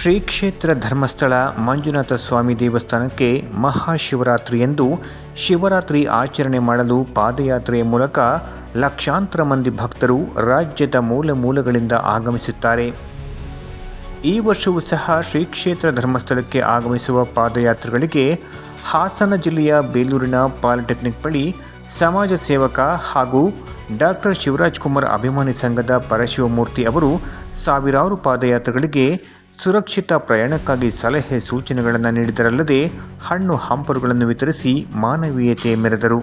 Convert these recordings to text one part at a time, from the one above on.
ಶ್ರೀ ಕ್ಷೇತ್ರ ಧರ್ಮಸ್ಥಳ ಮಂಜುನಾಥ ಸ್ವಾಮಿ ದೇವಸ್ಥಾನಕ್ಕೆ ಮಹಾಶಿವರಾತ್ರಿಯಂದು ಶಿವರಾತ್ರಿ ಆಚರಣೆ ಮಾಡಲು ಪಾದಯಾತ್ರೆಯ ಮೂಲಕ ಲಕ್ಷಾಂತರ ಮಂದಿ ಭಕ್ತರು ರಾಜ್ಯದ ಮೂಲ ಮೂಲಗಳಿಂದ ಆಗಮಿಸುತ್ತಾರೆ. ಈ ವರ್ಷವೂ ಸಹ ಶ್ರೀ ಕ್ಷೇತ್ರ ಧರ್ಮಸ್ಥಳಕ್ಕೆ ಆಗಮಿಸುವ ಪಾದಯಾತ್ರೆಗಳಿಗೆ ಹಾಸನ ಜಿಲ್ಲೆಯ ಬೇಲೂರಿನ ಪಾಲಿಟೆಕ್ನಿಕ್ ಬಳಿ ಸಮಾಜ ಸೇವಕ ಹಾಗೂ ಡಾಕ್ಟರ್ ಶಿವರಾಜ್ ಕುಮಾರ್ ಅಭಿಮಾನಿ ಸಂಘದ ಪರಶಿವಮೂರ್ತಿ ಅವರು ಸಾವಿರಾರು ಪಾದಯಾತ್ರಿಗಳಿಗೆ ಸುರಕ್ಷಿತ ಪ್ರಯಾಣಕ್ಕಾಗಿ ಸಲಹೆ ಸೂಚನೆಗಳನ್ನು ನೀಡಿದರಲ್ಲದೆ ಹಣ್ಣು ಹಂಪರುಗಳನ್ನು ವಿತರಿಸಿ ಮಾನವೀಯತೆ ಮೆರೆದರು.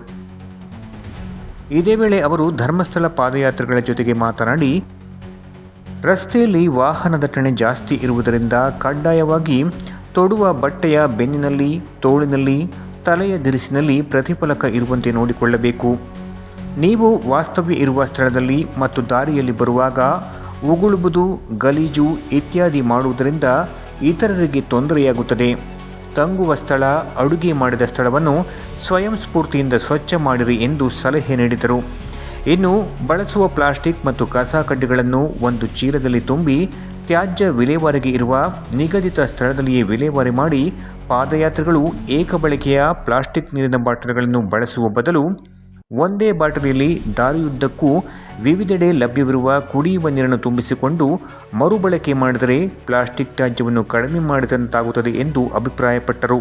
ಇದೇ ವೇಳೆ ಅವರು ಧರ್ಮಸ್ಥಳ ಪಾದಯಾತ್ರೆಗಳ ಜೊತೆಗೆ ಮಾತನಾಡಿ, ರಸ್ತೆಯಲ್ಲಿ ವಾಹನ ದಟ್ಟಣೆ ಜಾಸ್ತಿ ಇರುವುದರಿಂದ ಕಡ್ಡಾಯವಾಗಿ ತೊಡುವ ಬಟ್ಟೆಯ ಬೆನ್ನಿನಲ್ಲಿ, ತೋಳಿನಲ್ಲಿ, ತಲೆಯ ದಿರಿಸಿನಲ್ಲಿ ಪ್ರತಿಫಲಕ ಇರುವಂತೆ ನೋಡಿಕೊಳ್ಳಬೇಕು. ನೀವು ವಾಸ್ತವ್ಯ ಇರುವ ಸ್ಥಳದಲ್ಲಿ ಮತ್ತು ದಾರಿಯಲ್ಲಿ ಬರುವಾಗ ಉಗುಳುವುದು, ಗಲೀಜು ಇತ್ಯಾದಿ ಮಾಡುವುದರಿಂದ ಇತರರಿಗೆ ತೊಂದರೆಯಾಗುತ್ತದೆ. ತಂಗುವ ಸ್ಥಳ, ಅಡುಗೆ ಮಾಡಿದ ಸ್ಥಳವನ್ನು ಸ್ವಯಂ ಸ್ಫೂರ್ತಿಯಿಂದ ಸ್ವಚ್ಛ ಮಾಡಿರಿ ಎಂದು ಸಲಹೆ ನೀಡಿದರು. ಇನ್ನು ಬಳಸುವ ಪ್ಲಾಸ್ಟಿಕ್ ಮತ್ತು ಕಸ ಕಡ್ಡಿಗಳನ್ನು ಒಂದು ಚೀಲದಲ್ಲಿ ತುಂಬಿ ತ್ಯಾಜ್ಯ ವಿಲೇವಾರಿಗೆ ಇರುವ ನಿಗದಿತ ಸ್ಥಳದಲ್ಲಿಯೇ ವಿಲೇವಾರಿ ಮಾಡಿ ಪಾದಯಾತ್ರಿಗಳು ಏಕಬಳಕೆಯ ಪ್ಲಾಸ್ಟಿಕ್ ನೀರಿನ ಬಾಟಲ್ಗಳನ್ನು ಬಳಸುವ ಬದಲು ಒಂದೇ ಬಾಟಲಿಯಲ್ಲಿ ದಾರಿಯುದ್ದಕ್ಕೂ ವಿವಿಧೆಡೆ ಲಭ್ಯವಿರುವ ಕುಡಿಯುವ ನೀರನ್ನು ತುಂಬಿಸಿಕೊಂಡು ಮರುಬಳಕೆ ಮಾಡಿದರೆ ಪ್ಲಾಸ್ಟಿಕ್ ತ್ಯಾಜ್ಯವನ್ನು ಕಡಿಮೆ ಮಾಡಿದಂತಾಗುತ್ತದೆ ಎಂದು ಅಭಿಪ್ರಾಯಪಟ್ಟರು.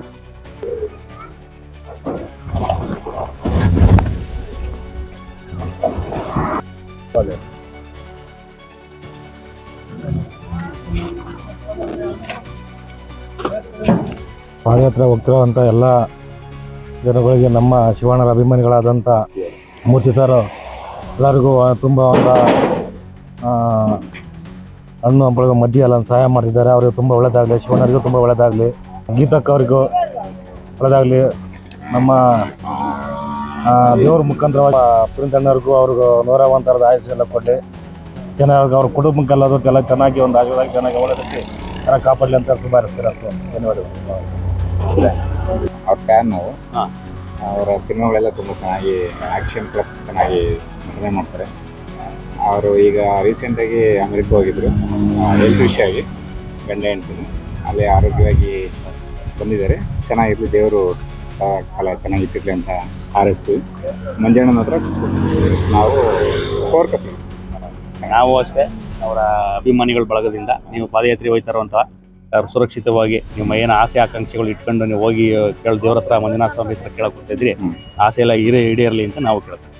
ಪಾದಯಾತ್ರೆ ಹೋಗ್ತಿರೋವಂಥ ಎಲ್ಲ ಜನಗಳಿಗೆ ನಮ್ಮ ಶಿವಣ್ಣರ ಅಭಿಮಾನಿಗಳಾದಂಥ ಮೂರ್ತಿ ಸರ್ ಎಲ್ಲರಿಗೂ ತುಂಬ ಒಂದು ಹಣ್ಣು ಹಂಪಳಿಗೆ ಮಜ್ಜಿ ಎಲ್ಲ ಸಹಾಯ ಮಾಡ್ತಿದ್ದಾರೆ. ಅವರಿಗೆ ತುಂಬ ಒಳ್ಳೆಯದಾಗಲಿ ಶಿವಣ್ಣರಿಗೂ ತುಂಬ ಒಳ್ಳೆಯದಾಗಲಿ ಗೀತಕ್ಕ ಅವರಿಗೂ ಒಳ್ಳೆಯದಾಗಲಿ ನಮ್ಮ ದೇವ್ರ ಮುಖಾಂತರ ಪ್ರಿಂತಣ್ಣವ್ರಿಗೂ ಅವ್ರಿಗೂ ನೂರ ಥರದ ಆಯುಷ್ಯ ಎಲ್ಲ ಕೊಟ್ಟು ಚೆನ್ನಾಗಿ ಅವ್ರ ಕುಟುಂಬಕ್ಕೆಲ್ಲದಕ್ಕೆಲ್ಲ ಚೆನ್ನಾಗಿ ಒಂದು ಆಶೀರ್ವಾದ, ಚೆನ್ನಾಗಿ ಒಳ್ಳೆದಕ್ಕೆ ಚೆನ್ನಾಗಿ ಕಾಪಾಡಲಿ ಅಂತ ತುಂಬ ಇರ್ತೀರ ಧನ್ಯವಾದಗಳು. ಅವ್ರ ಫ್ಯಾನ್ ನಾವು. ಅವರ ಸಿನಿಮಾಗಳೆಲ್ಲ ತುಂಬ ಚೆನ್ನಾಗಿ ಆ್ಯಕ್ಷನ್ ಕ್ಲಬ್ ಚೆನ್ನಾಗಿ ನಟನೆ ಮಾಡ್ತಾರೆ. ಅವರು ಈಗ ರೀಸೆಂಟಾಗಿ ಅಮೆರಿಕ ಹೋಗಿದ್ರು. ಹೆಲ್ತ್ ವಿಷಯ ಆಗಿ ಗಂಡ ಹೆಂಡ್ತೀನಿ ಅಲ್ಲಿ ಆರೋಗ್ಯವಾಗಿ ಬಂದಿದ್ದಾರೆ. ಚೆನ್ನಾಗಿರಲಿ ದೇವರು ಸಹ ಕಾಲ ಚೆನ್ನಾಗಿಟ್ಟಿರ್ಲಿ ಅಂತ ಹಾರೈಸ್ತೀವಿ. ಮಂಜಣ್ಣನ ಹತ್ರ ನಾವು ಕೋರ್ಕತ್ತೀವಿ ನಾವು ಅಷ್ಟೇ ಅವರ ಅಭಿಮಾನಿಗಳ ಬಳಗದಿಂದ ನೀವು ಪಾದಯಾತ್ರೆ ಹೋಗ್ತಾ ಇರುವಂಥ ಅವ್ರು ಸುರಕ್ಷಿತವಾಗಿ ನಿಮ್ಮ ಏನು ಆಸೆ ಆಕಾಂಕ್ಷೆಗಳು ಇಟ್ಕೊಂಡು ನೀವು ಹೋಗಿ ಕೇಳ ದೇವ್ರ ಹತ್ರ ಮಂಜುನಾಥ ಸ್ವಾಮಿ ಹತ್ರ ಕೇಳಕ್ ಹೋಗ್ತಾ ಇದ್ರಿ ಆಸೆ ಎಲ್ಲ ಈರೇ ಈಡೇರಲಿ ಅಂತ ನಾವು ಕೇಳ್ತೀವಿ.